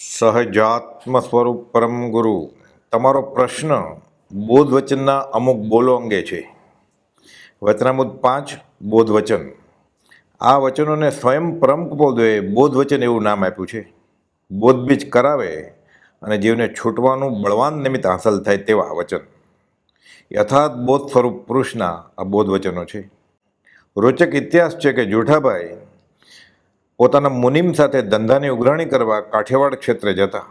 સહજાત્મ સ્વરૂપ પરમ ગુરુ. તમારો પ્રશ્ન બોધ વચનના અમુક બોલો અંગે છે. વચનામુદ પાંચ બોધ વચન આ વચનોને સ્વયં પરમ કુપોદોએ બોધ વચન એવું નામ આપ્યું છે. બોધબીજ કરાવે અને જીવને છૂટવાનું બળવાન નિમિત્ત હાંસલ થાય તેવા વચન. યથાર્થ બોધ સ્વરૂપ પુરુષના આ બોધ વચનો છે. રોચક ઇતિહાસ છે કે જૂઠાભાઈ પોતાના મુનિમ સાથે ધંધાની ઉઘરાણી કરવા કાઠિયાવાડ ક્ષેત્રે જતા.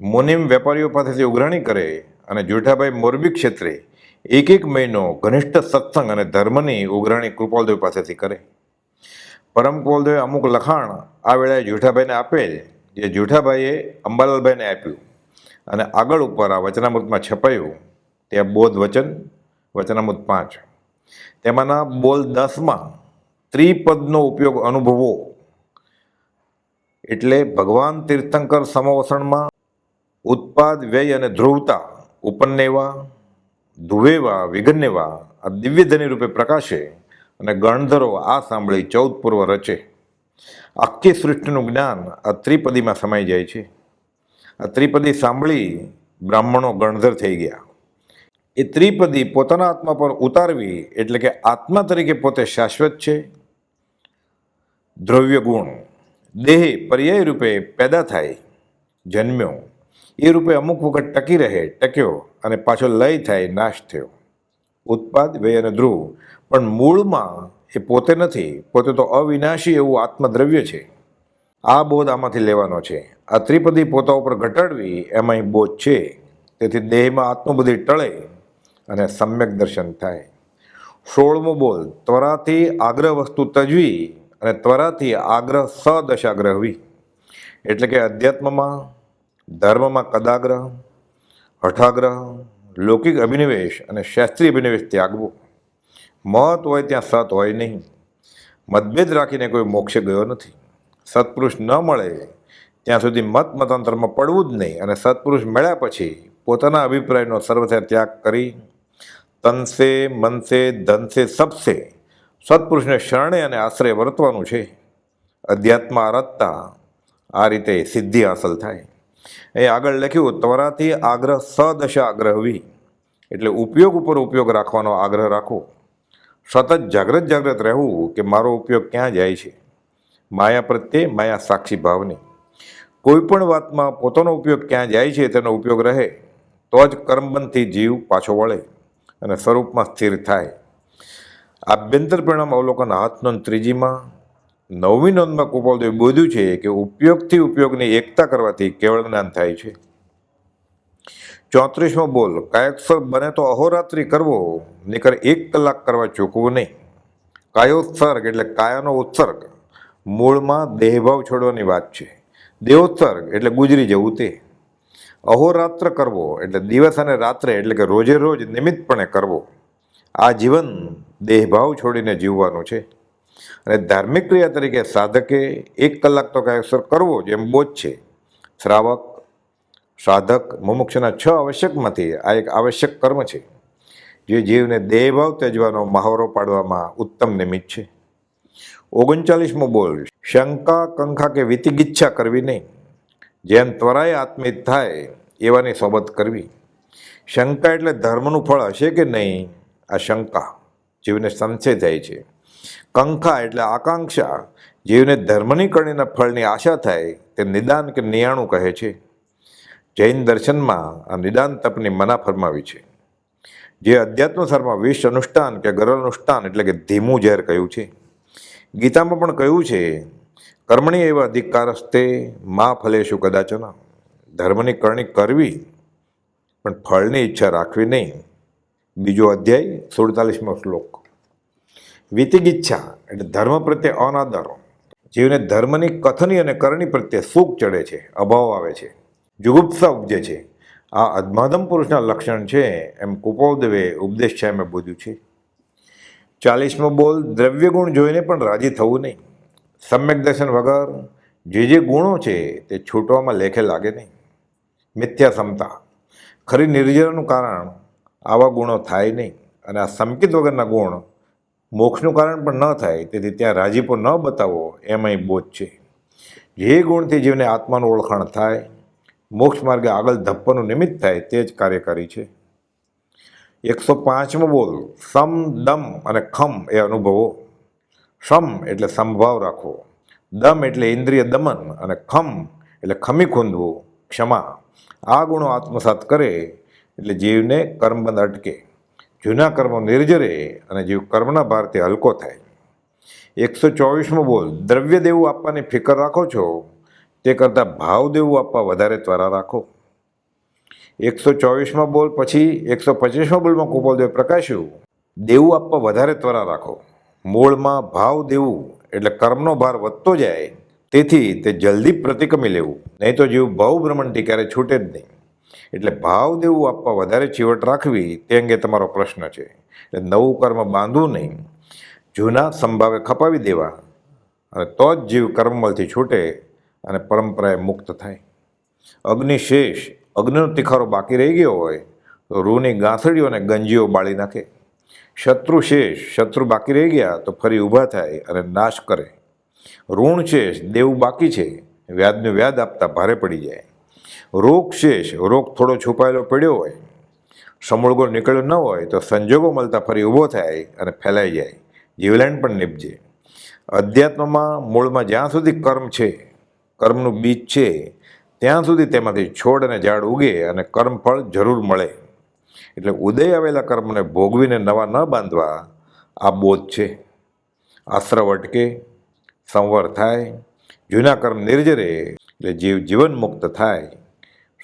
મુનિમ વેપારીઓ પાસેથી ઉઘરાણી કરે અને જૂઠાભાઈ મોરબી ક્ષેત્રે એક એક મહિનો ઘનિષ્ઠ સત્સંગ અને ધર્મની ઉઘરાણી કૃપાલદેવ પાસેથી કરે. પરમ કુપાલદેવે અમુક લખાણ આ વેળાએ જૂઠાભાઈને આપેલ જે જુઠાભાઈએ અંબાલાલભાઈને આપ્યું અને આગળ ઉપર આ વચનામૃતમાં છપાયું. તે બોધ વચન, વચનામૃત પાંચ. તેમાંના બોલ દસમાં ત્રિપદનો ઉપયોગ અનુભવો. એટલે ભગવાન તીર્થંકર સમવસણમાં ઉત્પાદ, વ્યય અને ધ્રુવતા, ઉપન્નેવા, ધુવેવા, વિઘન્નેવા આ દિવ્યધની રૂપે પ્રકાશે અને ગણધરો આ સાંભળી ચૌદ પૂર્વ રચે. આખી સૃષ્ટિનું જ્ઞાન આ ત્રિપદીમાં સમાઈ જાય છે. આ ત્રિપદી સાંભળી બ્રાહ્મણો ગણધર થઈ ગયા. એ ત્રિપદી પોતાના આત્મા પર ઉતારવી એટલે કે આત્મા તરીકે પોતે શાશ્વત છે. દ્રવ્ય ગુણ દેહ પર્યાય રૂપે પેદા થાય, જન્મ્યો. એ રૂપે અમુક વખત ટકી રહે, ટક્યો અને પાછો લય થાય, નાશ થયો. ઉત્પાદ, વ્યય અને ધ્રુવ. પણ મૂળમાં એ પોતે નથી, પોતે તો અવિનાશી એવું આત્મદ્રવ્ય છે. આ બોધ આમાંથી લેવાનો છે. આ ત્રિપદી પોતા ઉપર ઘટાડવી એમાં બોધ છે. તેથી દેહમાં આત્મબુદ્ધિ ટળે અને સમ્યક દર્શન થાય. સોળમો બોલ ત્વરાથી આગ્રહ વસ્તુ તજવી અને ત્વરાથી આગ્રહ સદશાગ્રહવી. એટલે કે અધ્યાત્મમાં, ધર્મમાં કદાગ્રહ, હઠાગ્રહ, લૌકિક અભિનિવેશ અને શાસ્ત્રીય અભિનિવેશ ત્યાગવો. મત હોય ત્યાં સત હોય નહીં. મતભેદ રાખીને કોઈ મોક્ષે ગયો નથી. સત્પુરુષ ન મળે, ત્યાં સુધી મત મતાંતરમાં પડવું જ નહીં અને સત્પુરુષ મળ્યા પછી પોતાના અભિપ્રાયનો સર્વથા ત્યાગ કરી, તનસે, મનસે, ધનસે, સબસે સત્પુરુષને શરણે અને આશ્રય વર્તવાનું છે. અધ્યાત્મ આરાધતા આ રીતે સિદ્ધિ હાંસલ થાય. એ આગળ લખ્યું, ત્વરાથી આગ્રહ સદશા આગ્રહવી. એટલે ઉપયોગ ઉપર ઉપયોગ રાખવાનો આગ્રહ રાખો. સતત જાગ્રત જાગ્રત રહેવું કે મારો ઉપયોગ ક્યાં જાય છે? માયા પ્રત્યે માયા સાક્ષી ભાવની. કોઈ પણ વાતમાં પોતાનો ઉપયોગ ક્યાં જાય છે તેનો ઉપયોગ રહે, તો જ કર્મબંધથી જીવ પાછો વળે અને સ્વરૂપમાં સ્થિર થાય. આભ્યંતર પરિણામ અવલોકન હાથ નોંધ ત્રીજીમાં નવમી નોંધમાં કુપાલદેવ બોધ્યું છે કે ઉપયોગથી ઉપયોગની એકતા કરવાથી કેવળ જ્ઞાન થાય છે. ચોત્રીસમો બોલ કાયોત્સર્ગ બને તો અહોરાત્રિ કરવો નહીકર એક કલાક કરવા ચૂકવું નહીં. કાયોત્સર્ગ એટલે કાયાનો ઉત્સર્ગ. મૂળમાં દેહભાવ છોડવાની વાત છે. દેહોત્સર્ગ એટલે ગુજરી જવું તે. અહોરાત્ર કરવો એટલે દિવસ અને રાત્રે એટલે કે રોજે રોજ નિમિત્તપણે કરવો. આ જીવન દેહભાવ છોડીને જીવવાનું છે. અને ધાર્મિક ક્રિયા તરીકે સાધકે એક કલાક તો કાયસર કરવો જેમ બોધ છે. શ્રાવક, સાધક, મુમુક્ષના છ આવશ્યકમાંથી આ એક આવશ્યક કર્મ છે. જે જીવને દેહભાવ ત્યજવાનો મહાવરો પાડવામાં ઉત્તમ નિમિત્ત છે. ઓગણચાલીસમો બોલ, શંકા, કંખા કે વિતિગિચ્છા કરવી નહીં. જેમ ત્વરાએ આત્મિત થાય, એવાની સોબત કરવી. શંકા એટલે ધર્મનું ફળ હશે કે નહીં? આ શંકા. જીવને સંશય થાય છે. કંખા એટલે આકાંક્ષા. જીવને ધર્મની કરણીના ફળની આશા થાય, તે નિદાન કે નિયાણું કહે છે. જૈન દર્શનમાં આ નિદાન તપની મના ફરમાવી છે. જે અધ્યાત્મ સારમાં વિષ અનુષ્ઠાન કે ગરલ અનુષ્ઠાન એટલે કે ધીમું ઝેર કહ્યું છે. ગીતામાં પણ કહ્યું છે, કર્મણી એવા અધિકારસ્તે મા ફલેશુ કદાચના. ધર્મની કરણી કરવી, પણ ફળની ઈચ્છા રાખવી નહીં. બીજો અધ્યાય સુડતાલીસમો શ્લોક. વિતિગિચ્છા એટલે ધર્મ પ્રત્યે અનાદર. જીવને ધર્મની કથની અને કરણી પ્રત્યે સુખ ચડે છે, અભાવ આવે છે. જુગુપ્સા ઉપજે છે. આ અધમાધમ પુરુષના લક્ષણ છે એમ કુપોદવે ઉપદેશ છે એમ બોધ્યું છે. ચાલીસમો બોલ દ્રવ્ય ગુણ જોઈને પણ રાજી થવું નહીં. સમ્યક દર્શન વગર જે જે ગુણો છે તે છૂટવામાં લેખે લાગે નહીં. મિથ્યા ક્ષમતા ખરી નિર્જરાનું કારણ આવા ગુણો થાય નહીં. અને આ સંકિત વગરના ગુણ મોક્ષનું કારણ પણ ન થાય, તેથી ત્યાં રાજીપો ન બતાવો, એમાંય બોધ છે. જે ગુણથી જીવને આત્માનું ઓળખાણ થાય, મોક્ષ માર્ગે આગળ ધપ્પનું નિમિત્ત થાય, તે જ કાર્યકારી છે. એકસો પાંચમો બોલ, સમ, દમ અને ખમ એ અનુભવો. સમ એટલે સમભાવ રાખવો. દમ એટલે ઇન્દ્રિય દમન અને ખમ એટલે ખમી ખૂંદવું, ક્ષમા. આ ગુણો આત્મસાત કરે એટલે જીવને કર્મબંધ અટકે. જૂના કર્મો નિર્જરે અને જીવ કર્મના ભારથી હલકો થાય. એકસો ચોવીસમો બોલ, દ્રવ્ય દેવું આપવાની ફિકર રાખો છો? તે કરતાં ભાવ દેવું આપવા વધારે ત્વરા રાખો. એકસો ચોવીસમાં બોલ, પછી એકસો પચીસમાં બોલમાં કુપોલદેવ પ્રકાશ્યું. દેવું આપવા વધારે ત્વરા રાખો. મૂળમાં ભાવ દેવું એટલે કર્મનો ભાર વધતો જાય. તેથી તે જલ્દી પ્રતિક્રમી લેવું. નહીં તો જીવ ભાવ ભ્રમણથી ક્યારે છૂટે જ નહીં. એટલે ભાવ દેવું આપવા વધારે ચીવટ રાખવી તે અંગે તમારો પ્રશ્ન છે. એટલે નવું કર્મ બાંધવું નહીં. જૂના સંભાવે ખપાવી દેવા. અને તો જ જીવ કર્મમલથી છૂટે અને પરંપરાએ મુક્ત થાય. અગ્નિશેષ અગ્નિનો તિખારો બાકી રહી ગયો હોય, તો રૂની ગાંથડીઓ અને ગંજીઓ બાળી નાખે. શત્રુ શેષ, શત્રુ બાકી રહી ગયા, તો ફરી ઊભા થાય અને નાશ કરે. ઋણ શેષ, દેવું બાકી છે. વ્યાજનું વ્યાજ આપતા ભારે પડી જાય. રોગ શેષ રોગ થોડો છુપાયેલો પડ્યો હોય, સમૂળગો નીકળ્યો ન હોય, તો સંજોગો મળતા ફરી ઊભો થાય અને ફેલાઈ જાય. જીવલેણ પણ નીપજે. અધ્યાત્મમાં મૂળમાં જ્યાં સુધી કર્મ છે, કર્મનું બીજ છે, ત્યાં સુધી તેમાંથી છોડ અને ઝાડ ઉગે અને કર્મફળ જરૂર મળે. એટલે ઉદય આવેલા કર્મને ભોગવીને નવા ન બાંધવા આ બોધ છે. આશ્રવ અટકે, સંવર થાય, જૂના કર્મ નિર્જરે, એટલે જીવ જીવન મુક્ત થાય.